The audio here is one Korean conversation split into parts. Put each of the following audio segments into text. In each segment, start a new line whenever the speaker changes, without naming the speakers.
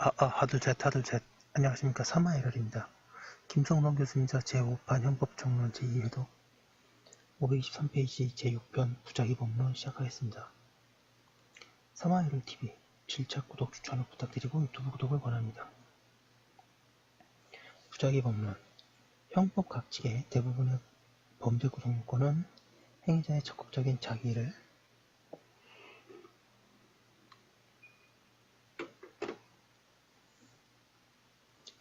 아, 아, 하둘셋, 하둘셋. 안녕하십니까. 사마에럴입니다. 김성동 교수님자 제5판 형법정론 제2회도 523페이지 제6편 부작위 법론 시작하겠습니다. 사마에럴 TV 7차 구독 추천을 부탁드리고 유튜브 구독을 권합니다. 부작위 법론 형법 각칙의 대부분의 범죄 구성 요건은 행위자의 적극적인 자기를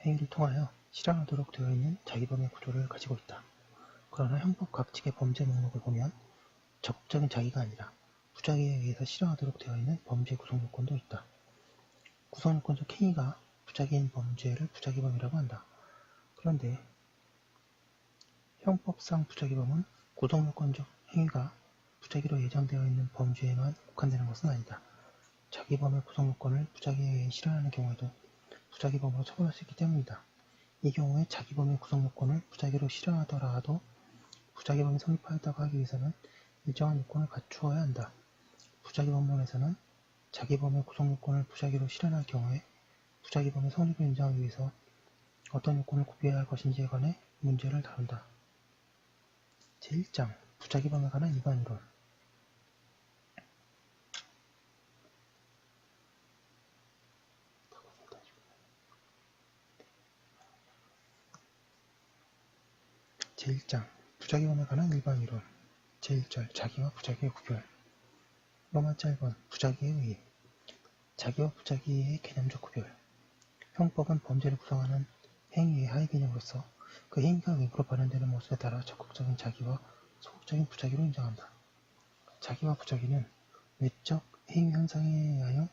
행위를 통하여 실현하도록 되어 있는 자기범의 구조를 가지고 있다. 그러나 형법 각칙의 범죄 목록을 보면 적극적인 자기가 아니라 부작위에 의해서 실현하도록 되어 있는 범죄 구성 요건도 있다. 구성 요건적 행위가 부작위인 범죄를 부작위범이라고 한다. 그런데 형법상 부작위범은 구성 요건적 행위가 부작위로 예정되어 있는 범죄에만 국한되는 것은 아니다. 자기범의 구성 요건을 부작위에 의해 실현하는 경우에도 부작위범으로 처벌할 수 있기 때문이다. 이 경우에 자기범의 구성 요건을 부작위로 실현하더라도 부작위범이 성립하였다고 하기 위해서는 일정한 요건을 갖추어야 한다. 부작위범론에서는 자기범의 구성 요건을 부작위로 실현할 경우에 부작위범의 성립을 인정하기 위해서 어떤 요건을 구비해야 할 것인지에 관해 문제를 다룬다. 제1장 부작위범에 관한 일반이론 제1장 부작위범에 관한 일반 이론 제1절 자기와 부작위의 구별 로마자 1번 부작위의 의의 자기와 부작위의 개념적 구별 형법은 범죄를 구성하는 행위의 하위 개념으로서 그 행위가 외부로 발현되는 모습에 따라 적극적인 자기와 소극적인 부작위로 인정한다. 자기와 부작위는 외적 행위 현상에 의하여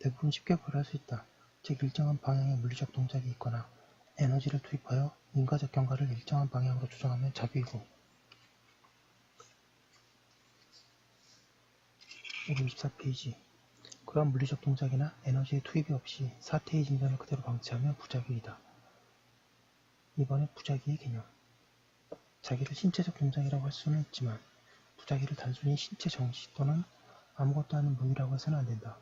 대부분 쉽게 구별할 수 있다. 즉 일정한 방향의 물리적 동작이 있거나 에너지를 투입하여 인과적 경과를 일정한 방향으로 조정하면 자기이고 524페이지 그러한 물리적 동작이나 에너지의 투입이 없이 사태의 진전을 그대로 방치하면 부작위이다. 이번에 부작위의 개념 자기를 신체적 동작이라고 할 수는 있지만 부작위를 단순히 신체 정시 또는 아무것도 아닌 무위라고 해서는 안 된다.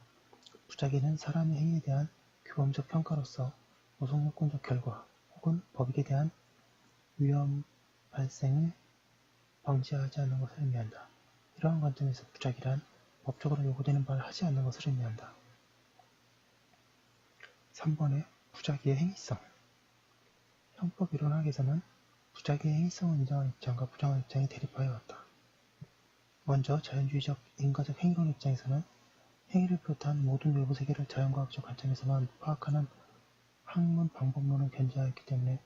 부작위는 사람의 행위에 대한 규범적 평가로서 노동요건적 결과 혹은 법익에 대한 위험 발생을 방지하지 않는 것을 의미한다. 이러한 관점에서 부작위란 법적으로 요구되는 바를 하지 않는 것을 의미한다. 3번에 부작위의 행위성 형법 이론학에서는 부작위의 행위성을 인정하는 입장과 부정하는 입장이 대립하여 왔다. 먼저 자연주의적 인과적 행위론 입장에서는 행위를 비롯한 모든 외부 세계를 자연과학적 관점에서만 파악하는 학문 방법론을 견지하였기 때문에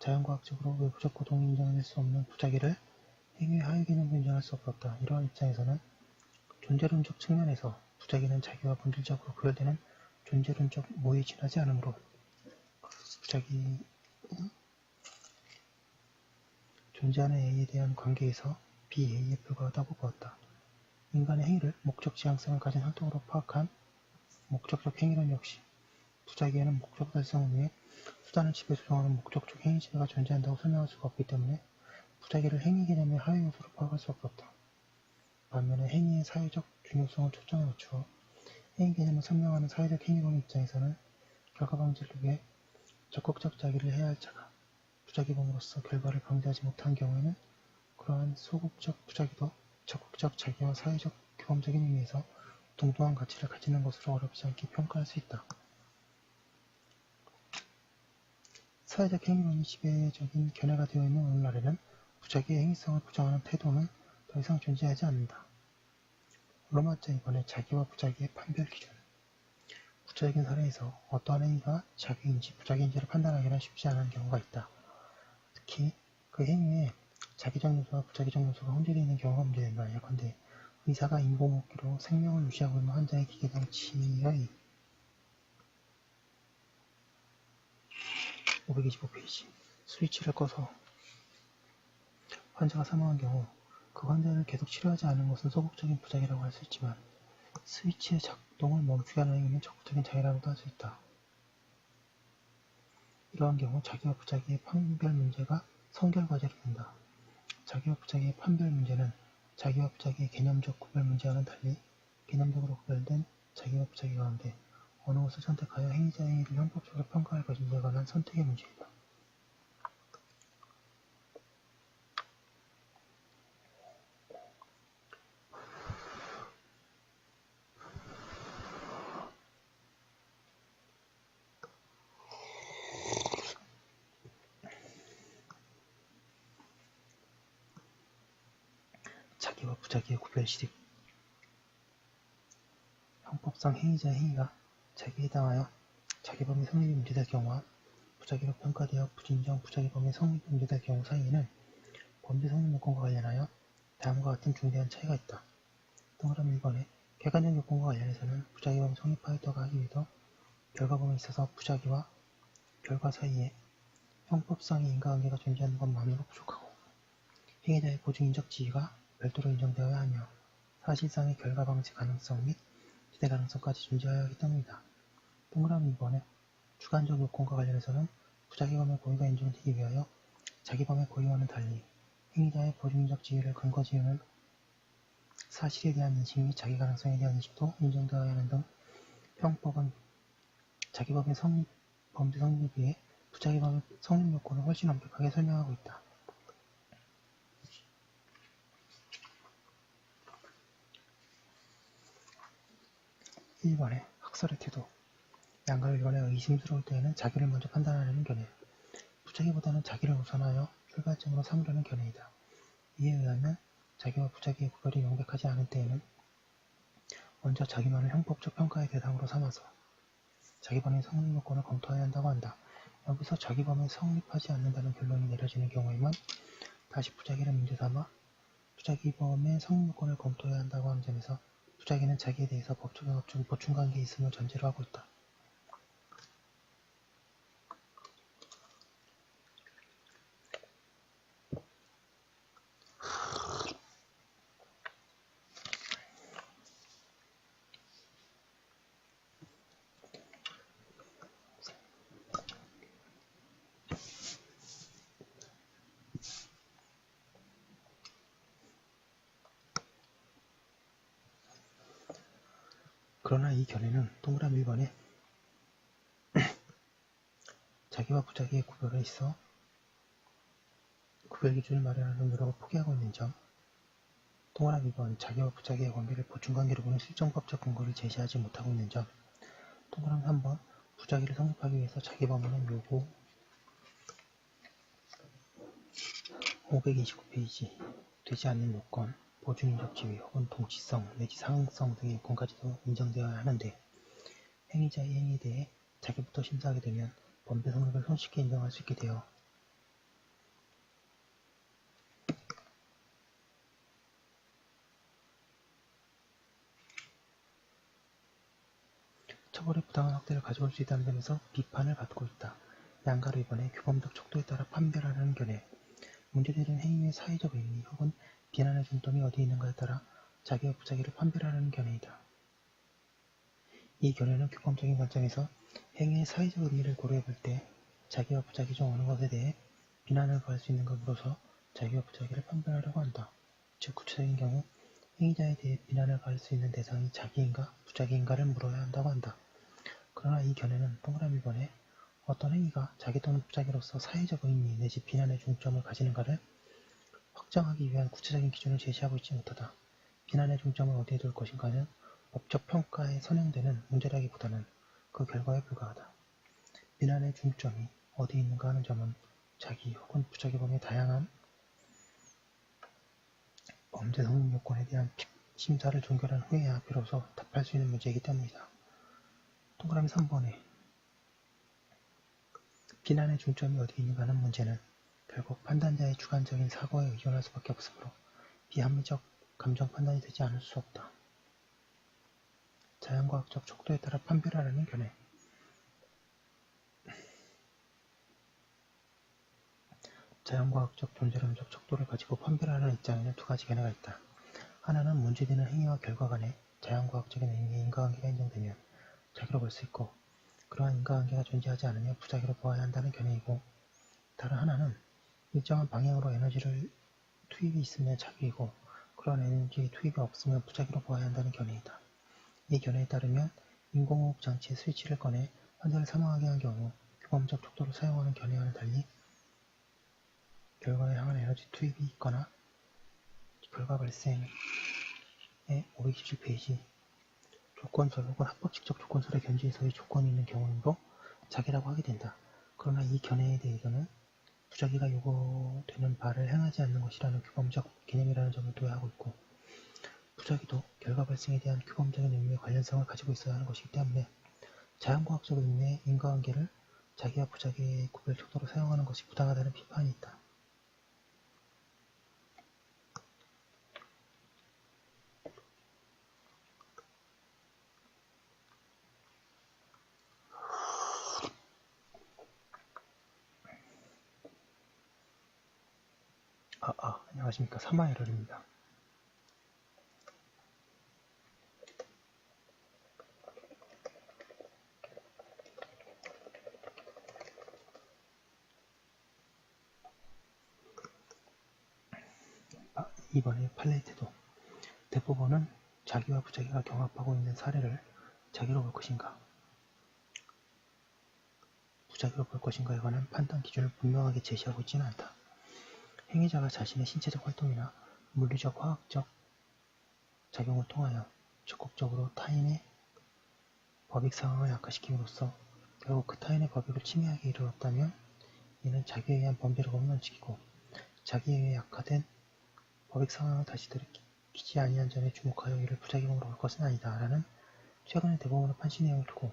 자연과학적으로 외부적 고동이 인정해낼 수 없는 부작위를 하위 개념으로 인정할 수 없었다. 이러한 입장에서는 존재론적 측면에서 부작위는 자기와 본질적으로 구별되는 존재론적 모에 지나지 않으므로 부작위 존재하는 A에 대한 관계에서 BA에 불과하다고 보았다. 인간의 행위를 목적 지향성을 가진 활동으로 파악한 목적적 행위론 역시 부작위에는 목적 달성을 위해 수단을 지배 조정하는 목적적 행위 지배가 존재한다고 설명할 수가 없기 때문에 부작위를 행위 개념의 하위 요소로 파악할 수 없었다. 반면에 행위의 사회적 중요성을 초점에 맞추어 행위 개념을 설명하는 사회적 행위론 입장에서는 결과 방지를 위해 적극적 자기를 해야 할 자가 부작위범으로서 결과를 방지하지 못한 경우에는 그러한 소극적 부작위도 적극적 자기와 사회적 규범적인 의미에서 동등한 가치를 가지는 것으로 어렵지 않게 평가할 수 있다. 사회적 행위론이 지배적인 견해가 되어 있는 오늘날에는 부작위의 행위성을 부정하는 태도는 더 이상 존재하지 않는다. 로마자 이번에 자기와 부작위의 판별 기준 구체적인 사례에서 어떠한 행위가 자기인지 부작위인지를 판단하기는 쉽지 않은 경우가 있다. 특히 그 행위에 자기적 요소와 부작위적 요소가 혼재되어 있는 경우가 문제된다. 예컨대 의사가 인공호흡기로 생명을 유지하고 있는 환자의 기계장치의 525페이지 스위치를 꺼서 환자가 사망한 경우 그 환자를 계속 치료하지 않는 것은 소극적인 부작이라고 할 수 있지만 스위치의 작동을 멈추게 하는 행위는 적극적인 자기라고도 할 수 있다. 이러한 경우 자기와 부작위의 판별 문제가 성결 과제로 된다. 자기와 부작위의 판별 문제는 자기와 부작위의 개념적 구별 문제와는 달리 개념적으로 구별된 자기와 부작위 가운데 어느 것을 선택하여 행위자의 행위를 형법적으로 평가할 것인지에 관한 선택의 문제이다. 자기와 부자기의 구별 시립 형법상 행위자의 행위가 자기에 해당하여 자기범의 성립이 문제될 경우와 부자기로 평가되어 부진정 부자기범의 성립이 문제될 경우 사이에는 범죄 성립 요건과 관련하여 다음과 같은 중대한 차이가 있다. 동그라미 1번에 객관적 요건과 관련해서는 부자기범 성립하였다고 하기 위해서 결과범에 있어서 부자기와 결과 사이에 형법상의 인과관계가 존재하는 것만으로 부족하고 행위자의 보증인적 지위가 별도로 인정되어야 하며 사실상의 결과 방지 가능성 및 기대 가능성까지 존재하여야 하기 때문이다. 동그라미 2번에 주관적 요건과 관련해서는 부자기범의 고의가 인정되기 위하여 자기범의 고의와는 달리 행위자의 보증인적 지위를 근거 지으는 사실에 대한 인식 및 자기 가능성에 대한 인식도 인정되어야 하는 등 형법은 자기범의 성립, 범죄 성립에 비해 부자기범의 성립 요건을 훨씬 엄격하게 설명하고 있다. 1번에 학설의 태도 양가를 연애 의심스러울 때에는 자기를 먼저 판단하려는 견해 부자기보다는 자기를 우선하여 출발점으로 삼으려는 견해이다. 이에 의하면 자기와 부자기의 구별이 명백하지 않은 때에는 먼저 자기만을 형법적 평가의 대상으로 삼아서 자기 범의 성립 요건을 검토해야 한다고 한다. 여기서 자기범이 성립하지 않는다는 결론이 내려지는 경우에만 다시 부자기를 문제 삼아 부자기범의 성립 요건을 검토해야 한다고 하는 점에서 부자기는 자기에 대해서 법적 보충관계에 있음을 전제로 하고 있다. 그러나 이 견해는 동그라미 1번에 자기와 부자기의 구별에 있어 구별 기준을 마련하는 노력을 포기하고 있는 점 동그라미 2번 자기와 부자기의 관계를 보충관계로 보는 실정법적 근거를 제시하지 못하고 있는 점 동그라미 3번 부자기를 성립하기 위해서 자기 범위는 요구 529페이지 되지 않는 요건 보증인적 지위 혹은 동치성 내지 상응성 등의 요건까지도 인정되어야 하는데 행위자의 행위에 대해 자기부터 심사하게 되면 범죄 성립을 손쉽게 인정할 수 있게 되어 처벌의 부당한 확대를 가져올 수 있다는 점에서 비판을 받고 있다. 양가로 이번에 규범적 척도에 따라 판별하라는 견해 문제되는 행위의 사회적 의미 혹은 비난의 중점이 어디 있는가에 따라 자기와 부자기를 판별하는 견해이다. 이 견해는 규범적인 관점에서 행위의 사회적 의미를 고려해 볼 때 자기와 부자기 중 어느 것에 대해 비난을 가할 수 있는 것으로서 자기와 부자기를 판별하려고 한다. 즉 구체적인 경우 행위자에 대해 비난을 가할 수 있는 대상이 자기인가 부자기인가를 물어야 한다고 한다. 그러나 이 견해는 동그라미 번에 어떤 행위가 자기 또는 부자기로서 사회적 의미 내지 비난의 중점을 가지는가를 확정하기 위한 구체적인 기준을 제시하고 있지 못하다. 비난의 중점을 어디에 둘 것인가는 법적 평가에 선행되는 문제라기보다는 그 결과에 불과하다. 비난의 중점이 어디 있는가 하는 점은 자기 혹은 부자기범의 다양한 범죄 성립 요건에 대한 심사를 종결한 후에야 비로소 답할 수 있는 문제이기 때문이다. 동그라미 3번에 비난의 중점이 어디 있는가 하는 문제는 결국 판단자의 주관적인 사고에 의존할 수밖에 없으므로 비합리적 감정 판단이 되지 않을 수 없다. 자연과학적 척도에 따라 판별하라는 견해 자연과학적 존재론적 척도를 가지고 판별하는 입장에는 두 가지 견해가 있다. 하나는 문제되는 행위와 결과 간에 자연과학적인 의미의 인과관계가 인정되면 자기로 볼 수 있고 그러한 인과관계가 존재하지 않으면 부자기로 보아야 한다는 견해이고 다른 하나는 일정한 방향으로 에너지를 투입이 있으면 자기이고 그런 에너지 투입이 없으면 부자기로 보아야 한다는 견해이다. 이 견해에 따르면 인공호흡 장치의 스위치를 꺼내 환자를 사망하게 한 경우 규범적 척도를 사용하는 견해와는 달리 결과에 향한 에너지 투입이 있거나 결과 발생의 527페이지 조건설 혹은 합법직접 조건설의 견지에서의 조건이 있는 경우이므로 자기라고 하게 된다. 그러나 이 견해에 대해서는 부자기가 요구되는 바를 행하지 않는 것이라는 규범적 개념이라는 점을 도야하고 있고 부자기도 결과 발생에 대한 규범적인 의미의 관련성을 가지고 있어야 하는 것이기 때문에 자연과학적 의미의 인과관계를 자기와 부자기의 구별 척도로 사용하는 것이 부당하다는 비판이 있다. 아, 아, 안녕하십니까. 사마에럴입니다. 아, 이번에 팔레이트도 대법원은 자기와 부자기가 경합하고 있는 사례를 자기로 볼 것인가, 부자기로 볼 것인가에 관한 판단 기준을 분명하게 제시하고 있지는 않다. 행위자가 자신의 신체적 활동이나 물리적, 화학적 작용을 통하여 적극적으로 타인의 법익 상황을 악화시킴으로써 결국 그 타인의 법익을 침해하게 이르렀다면 이는 자기에 의한 범죄를 홈런시키고 자기에 의해 악화된 법익 상황을 다시 들이키지 아니한 점에 주목하여 이를 부작용으로 볼 것은 아니다. 라는 최근의 대법원의 판시 내용을 두고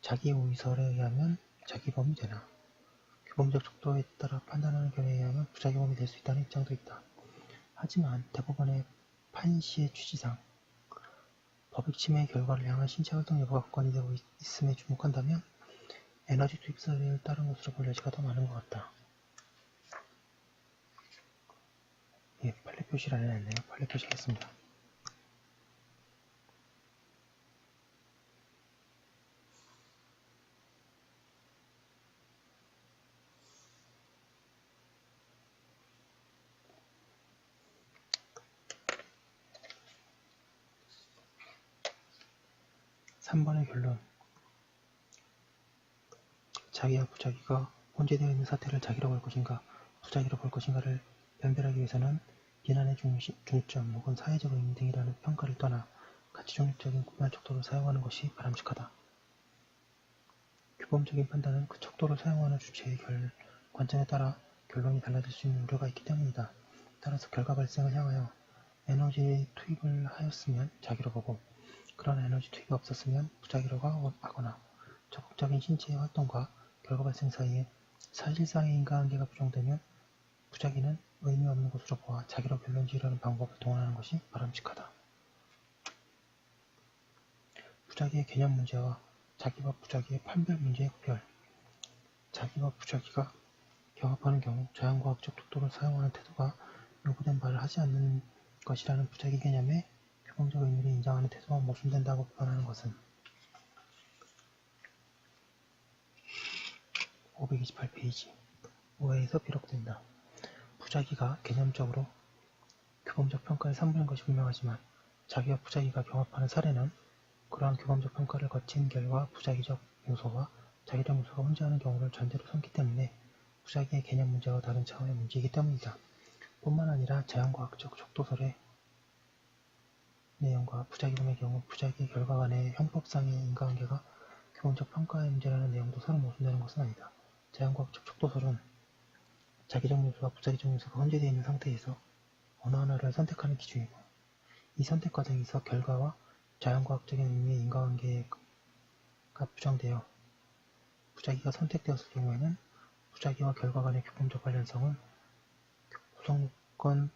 자기 의 의설에 의하면 자기 범이 되나 규범적 척도에 따라 판단하는 견해에 의하면 부작용이 될 수 있다는 입장도 있다. 하지만 대법원의 판시의 취지상 법익 침해의 결과를 향한 신체 활동 여부가 관건이 되고 있음에 주목한다면 에너지 투입 사례를 따른 것으로 볼 여지가 더 많은 것 같다. 예, 판례 표시를 안 해놨네요. 판례 표시하겠습니다. 3번의 결론 자기와 부자기가 혼재되어 있는 사태를 자기로 볼 것인가 부자기로 볼 것인가를 변별하기 위해서는 비난의 중심, 중점 혹은 사회적 의미 등이라는 평가를 떠나 가치 중립적인 구별 척도를 사용하는 것이 바람직하다. 규범적인 판단은 그 척도를 사용하는 주체의 결, 관점에 따라 결론이 달라질 수 있는 우려가 있기 때문이다. 따라서 결과 발생을 향하여 에너지의 투입을 하였으면 자기로 보고 그런 에너지 투입이 없었으면 부작이라고 하거나 적극적인 신체의 활동과 결과 발생 사이에 사실상의 인과관계가 부정되면 부작위는 의미 없는 것으로 보아 자기로 결론 지으려는 방법을 동원하는 것이 바람직하다. 부작위의 개념 문제와 자기와 부작위의 판별 문제의 구별 자기와 부작위가 경합하는 경우 자연과학적 속도를 사용하는 태도가 요구된 바를 하지 않는 것이라는 부작위 개념에 규범적 의미를 인정하는 태도가 모순된다고 비판하는 것은 528페이지 오해에서 비롯된다. 부자기가 개념적으로 규범적 평가에 선보인 것이 분명하지만 자기와 부자기가 경합하는 사례는 그러한 규범적 평가를 거친 결과 부자기적 요소와 자기적 요소가 혼재하는 경우를 전제로 삼기 때문에 부자기의 개념 문제와 다른 차원의 문제이기 때문이다. 뿐만 아니라 자연과학적 족도설의 내용과 부작용의 경우 부작의 결과 간의 형법상의 인과관계가 기본적 평가의 문제라는 내용도 서로 모순되는 것은 아니다. 자연과학적 촉도설은 자기적 요소와 부작위적 요소가 혼재되어 있는 상태에서 어느 하나를 선택하는 기준이고 이 선택 과정에서 결과와 자연과학적인 의미의 인과관계가 부정되어 부작위가 선택되었을 경우에는 부작위와 결과 간의 규범적 관련성은 구성권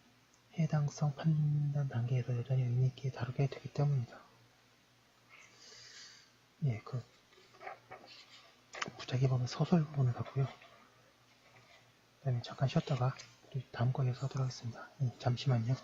해당성 판단 단계에서 여전히 의미있게 다루게 되기 때문이다. 예, 그 부작위 보면 서술 부분을 봤고요. 그다음에 잠깐 쉬었다가 다음 거에서 하도록 하겠습니다. 예, 잠시만요.